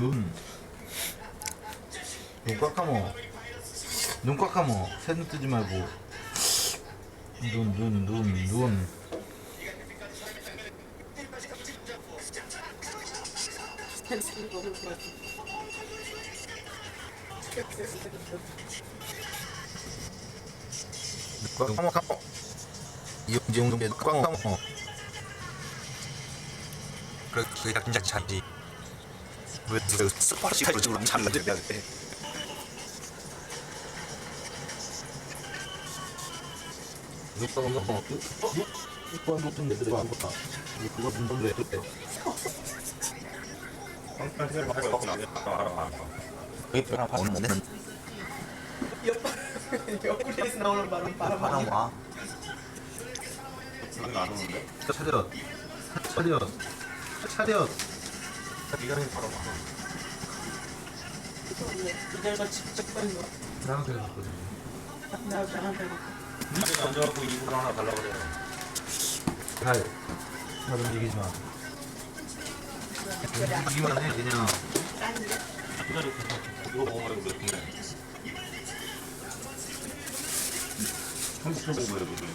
눈. 눈 꽉 감어. 눈 꽉 감어. 새눈 뜨지 말고. 눈, 눈, 눈, 눈. 눈 감어, 감어. 이용재 운동에 눈 감어. 감어. 다 진짜 왜 스파시 그런 식으로 잘라줘야 돼. 누가 뭔가 뭐 이거 높은 데 들어가 보다 눈좀 왜 그때 이쁘랑 오늘 못 내는 옆구리에서 나오는 바람 바람 바람 와. 차렷 차렷 차렷 이들과 직접 빨리 와 나한테 갔거든 나 나한테 와 앉아갖고 이불 하나 달라 그래. 잘. 잘 움직이지 마. 움직이기만 해, 그냥. 기다려. 이거 먹어보라고 몇 분에. 30초 공부해, 그거.